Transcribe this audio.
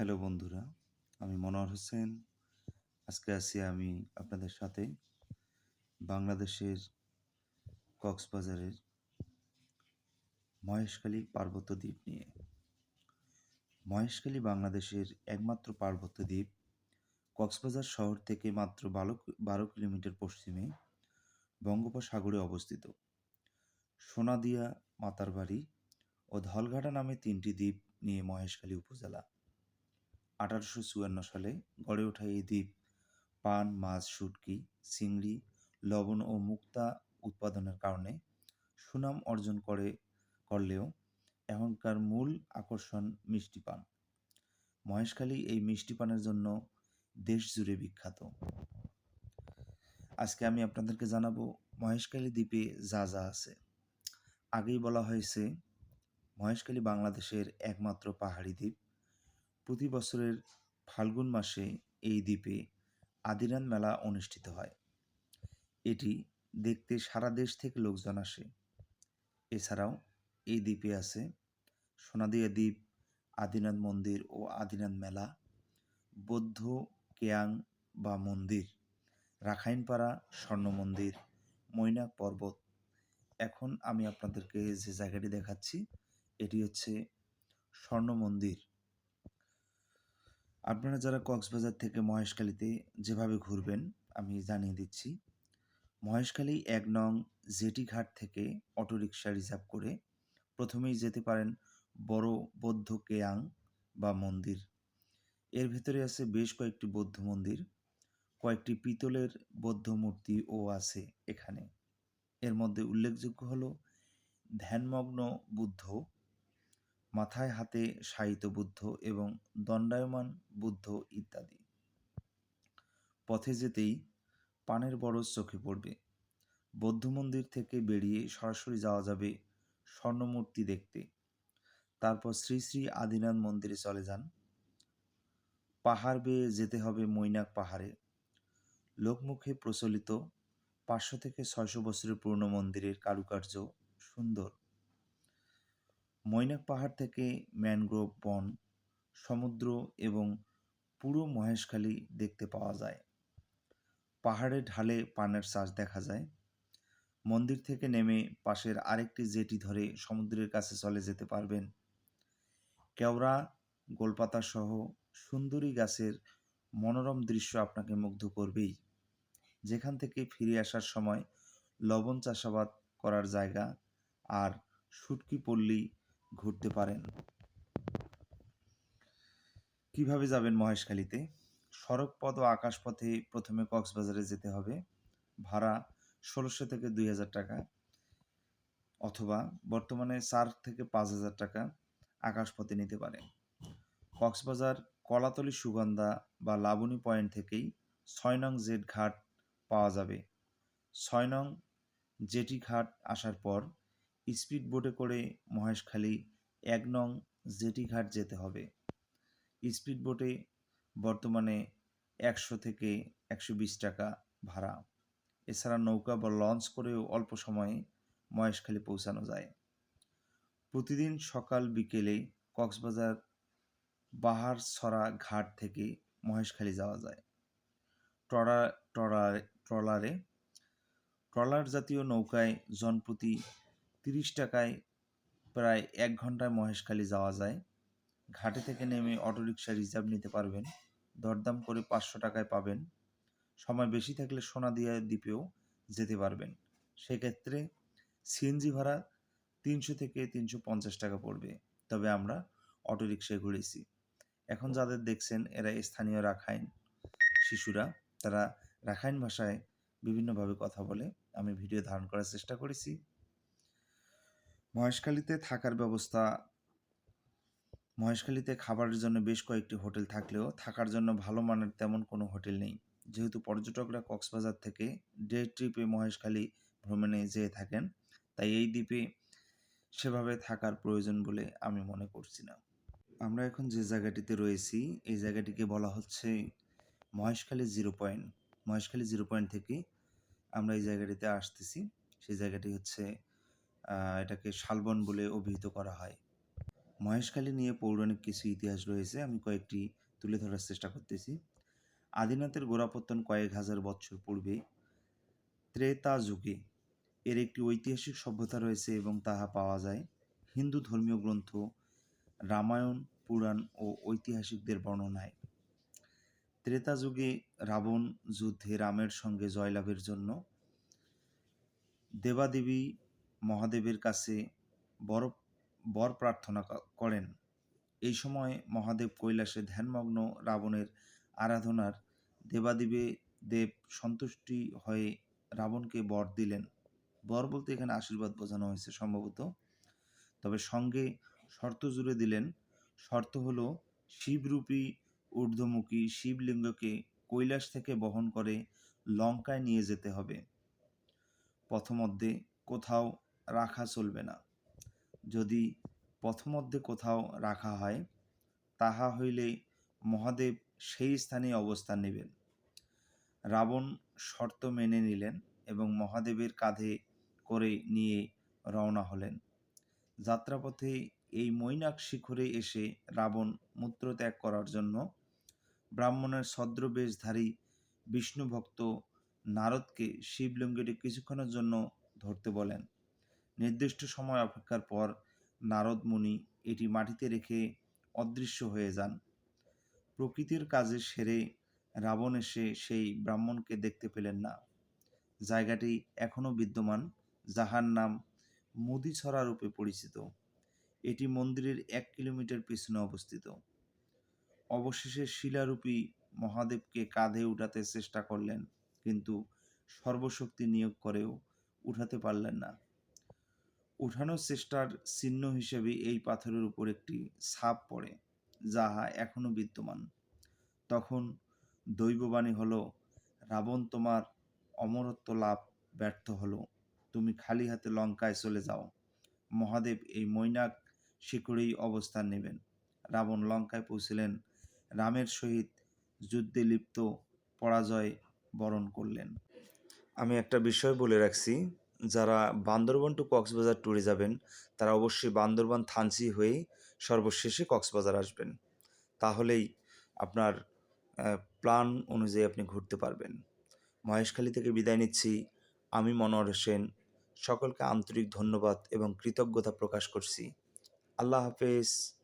Hello বন্ধুরা, আমি মনোয়ার হোসেন। আজকে আছি আমি আপনাদের সাথে বাংলাদেশের কক্সবাজারের মহেশখালী পার্বত্য দ্বীপ নিয়ে। মহেশখালী বাংলাদেশের একমাত্র পার্বত্য দ্বীপ। কক্সবাজার শহর থেকে মাত্র বারো বারো কিলোমিটার পশ্চিমে বঙ্গোপসাগরে অবস্থিত। সোনাদিয়া মাতারবাড়ি ও ধলঘাটা নামে তিনটি দ্বীপ নিয়ে মহেশখালী উপজেলা। আঠারোশো চুয়ান্ন সালে গড়ে ওঠা এই দ্বীপ, পান, মাছ, শুটকি, চিংড়ি, লবণ ও মুক্তা উৎপাদনের কারণে সুনাম অর্জন করে, করলেও এখনকার মূল আকর্ষণ মিষ্টি পান। মহেশখালী এই মিষ্টি পানের জন্য দেশ জুড়ে বিখ্যাত। আজকে আমি আপনাদেরকে জানাব মহেশখালী দ্বীপে যা যা আছে। আগেই বলা হয়েছে, মহেশখালী বাংলাদেশের একমাত্র পাহাড়ি দ্বীপ। প্রতি বছরের ফাল্গুন মাসে এই দ্বীপে আদিরান মেলা অনুষ্ঠিত হয়। এটি দেখতে সারা দেশ থেকে লোকজন আসে। এছাড়াও এই দ্বীপে আছে সোনাদিয়া দ্বীপ আদিনাথ মন্দির ও আদিনাথ মেলা, বৌদ্ধ কেয়াং বা মন্দির, রাখাইনপাড়া স্বর্ণ মন্দির, মৈনাক পর্বত। এখন আমি আপনাদেরকে যে জায়গাটি দেখাচ্ছি, এটি হচ্ছে স্বর্ণ মন্দির। আপনারা যারা কক্সবাজার থেকে মহেশখালীতে যেভাবে ঘুরবেন, আমি জানিয়ে দিচ্ছি। মহেশখালী এক নং জেটি ঘাট থেকে অটোরিকশা রিজার্ভ করে প্রথমেই যেতে পারেন বড় বৌদ্ধ কেয়াং বা মন্দির। এর ভেতরে আছে বেশ কয়েকটি বৌদ্ধ মন্দির, কয়েকটি পিতলের বৌদ্ধ মূর্তিও আছে এখানে। এর মধ্যে উল্লেখযোগ্য হল ধ্যানমগ্ন বুদ্ধ মাথায় হাতে শায়িত বুদ্ধ এবং দণ্ডায়মান বুদ্ধ ইত্যাদি। পথে যেতেই পানের বরজ চোখে পড়বে। বৌদ্ধ মন্দির থেকে বেরিয়ে সরাসরি যাওয়া যাবে স্বর্ণমূর্তি দেখতে। তারপর শ্রী শ্রী আদিনাথ মন্দিরে চলে যান। পাহাড় বেয়ে যেতে হবে মৈনাক পাহাড়ে। লোকমুখে প্রচলিত পাঁচশো থেকে ছয়শো বছরের পুরনো মন্দিরের কারুকার্য সুন্দর। মৈনাক পাহাড় থেকে ম্যানগ্রোভ বন, সমুদ্র এবং পুরো মহেশখালী দেখতে পাওয়া যায়। পাহাড়ের ঢালে পানের চাষ দেখা যায়। মন্দির থেকে নেমে পাশের আরেকটি জেটি ধরে সমুদ্রের কাছে চলে যেতে পারবেন। কেওড়া, গোলপাতা সহ সুন্দরী গাছের মনোরম দৃশ্য আপনাকে মুগ্ধ করবেই। যেখান থেকে ফিরে আসার সময় লবণ চাষাবাদ করার জায়গা আর সুটকি পল্লী ঘুরতে পারেন। কীভাবে যাবেন মহেশখালীতে? সড়ক পথ ও আকাশপথে প্রথমে কক্সবাজারে যেতে হবে। ভাড়া ষোলোশো থেকে দুই হাজার টাকা অথবা বর্তমানে চার থেকে পাঁচ হাজার টাকা আকাশপথে নিতে পারেন। কক্সবাজার, কলাতলি, সুগন্ধা বা লাবণী পয়েন্ট থেকেই ছয় নং জেট ঘাট পাওয়া যাবে। ছয় নং জেটি ঘাট আসার পর স্পিড বোটে করে মহেশখালী এক নং জেটি ঘাট যেতে হবে। স্পিড বোটে বর্তমানে একশো থেকে একশো বিশ টাকা ভাড়া। এছাড়া নৌকা বা লঞ্চ করেও অল্প সময়ে মহেশখালী পৌঁছানো যায়। প্রতিদিন সকাল বিকেলে কক্সবাজার বাহারছড়া ঘাট থেকে মহেশখালী যাওয়া যায়। ট্রলার ট্রলার ট্রলারে, ট্রলার জাতীয় নৌকায় জনপ্রতি তিরিশ টাকায় প্রায় এক ঘন্টায় মহেশখালী যাওয়া যায়। ঘাটে থেকে নেমে অটোরিকশা রিজার্ভ নিতে পারবেন। দরদাম করে পাঁচশো টাকায় পাবেন। সময় বেশি থাকলে সোনা সোনাদিয়া দ্বীপেও যেতে পারবেন। সেক্ষেত্রে সিএনজি ভাড়া তিনশো থেকে তিনশো পঞ্চাশ টাকা পড়বে। তবে আমরা অটোরিকশায় ঘুরেছি। এখন যাদের দেখছেন, এরা স্থানীয় রাখাইন শিশুরা। তারা রাখাইন ভাষায় বিভিন্নভাবে কথা বলে। আমি ভিডিও ধারণ করার চেষ্টা করেছি। মহেশখালীতে থাকার ব্যবস্থা, মহেশখালীতে খাবারের জন্য বেশ কয়েকটি হোটেল থাকলেও থাকার জন্য ভালো মানের তেমন কোনো হোটেল নেই। যেহেতু পর্যটকরা কক্সবাজার থেকে ডে ট্রিপে মহেশখালী ভ্রমণে যেয়ে থাকেন, তাই এই দ্বীপে সেভাবে থাকার প্রয়োজন বলে আমি মনে করছি না। আমরা এখন যে জায়গাটিতে রয়েছি, এই জায়গাটিকে বলা হচ্ছে Maheshkhali zero point Maheshkhali zero point থেকে আমরা এই জায়গাটিতে আসতেছি। সেই জায়গাটি হচ্ছে এটাকে শালবন বলে অভিহিত করা হয়। মহেশখালী নিয়ে পৌরাণিক কিছু ইতিহাস রয়েছে, আমি কয়েকটি তুলে ধরার চেষ্টা করতেছি। আদিনাথের গোড়াপত্তন কয়েক হাজার বছর পূর্বে ত্রেতা যুগে এর একটি ঐতিহাসিক সভ্যতা রয়েছে এবং তাহা পাওয়া যায়। হিন্দু ধর্মীয় গ্রন্থ, রামায়ণ, পুরাণ ও ঐতিহাসিকদের বর্ণনায়। ত্রেতা যুগে রাবণ যুদ্ধে রামের সঙ্গে জয়লাভের জন্য দেবাদেবী মহাদেবের কাছে বড়, বর প্রার্থনা করেন। এই সময় মহাদেব কৈলাসে ধ্যানমগ্ন রাবণের আরাধনার দেবাদেবী দেব সন্তুষ্টি হয়ে রাবণকে বর দিলেন। বর বলতে এখানে আশীর্বাদ বোঝানো হয়েছে সম্ভবত। তবে সঙ্গে শর্ত জুড়ে দিলেন। শর্ত হলো শিবরূপী ঊর্ধ্বমুখী শিবলিঙ্গকে কৈলাস থেকে বহন করে লঙ্কায় নিয়ে যেতে হবে। পথমধ্যে কোথাও রাখা চলবে না। যদি পথমধ্যে কোথাও রাখা হয়, তাহা হইলে মহাদেব সেই স্থানে অবস্থান নেবেন। রাবণ শর্ত মেনে নিলেন এবং মহাদেবের কাঁধে করে নিয়ে রওনা হলেন। যাত্রাপথে এই মৈনাক শিখরে এসে রাবণ মূত্র ত্যাগ করার জন্য ব্রাহ্মণের ছদ্রবেশধারী বিষ্ণুভক্ত নারদকে শিবলিঙ্গটি কিছুক্ষণের জন্য ধরতে বলেন। নির্দিষ্ট সময় অপেক্ষার পর নারদ মুনি এটি মাটিতে রেখে অদৃশ্য হয়ে যান। প্রকৃতির কাজে সেরে রাবণ এসে সেই ব্রাহ্মণকে দেখতে পেলেন না। জায়গাটি এখনও বিদ্যমান, যাহার নাম মুদিছড়া রূপে পরিচিত। এটি মন্দিরের এক কিলোমিটার পিছনে অবস্থিত। অবশেষে শিলারূপী মহাদেবকে কাঁধে উঠাতে চেষ্টা করলেন, কিন্তু সর্বশক্তি নিয়োগ করেও উঠাতে পারলেন না। উঠানোর চেষ্টার চিহ্ন হিসেবে এই পাথরের উপর একটি ছাপ পড়ে, যাহা এখনও বিদ্যমান। তখন দৈববাণী হলো, রাবণ তোমার অমরত্ব লাভ ব্যর্থ হলো। তুমি খালি হাতে লঙ্কায় চলে যাও। মহাদেব এই মৈনাক শিখরেই অবস্থান নেবেন। রাবণ লঙ্কায় পৌঁছিলেন। রামের সহিত যুদ্ধে লিপ্ত পরাজয় বরণ করলেন। আমি একটা বিষয় বলে রাখছি। যারা বান্দরবন টু কক্সবাজার ট্যুরে যাবেন, তারা অবশ্যই বান্দরবান থানচি হয়েই সর্বশেষে কক্সবাজার আসবেন। তাহলেই আপনার প্ল্যান অনুযায়ী আপনি ঘুরতে পারবেন। মহেশখালী থেকে বিদায় নিচ্ছি। আমি মনোহর হোসেন। সকলকে আন্তরিক ধন্যবাদ এবং কৃতজ্ঞতা প্রকাশ করছি। আল্লাহ হাফেজ।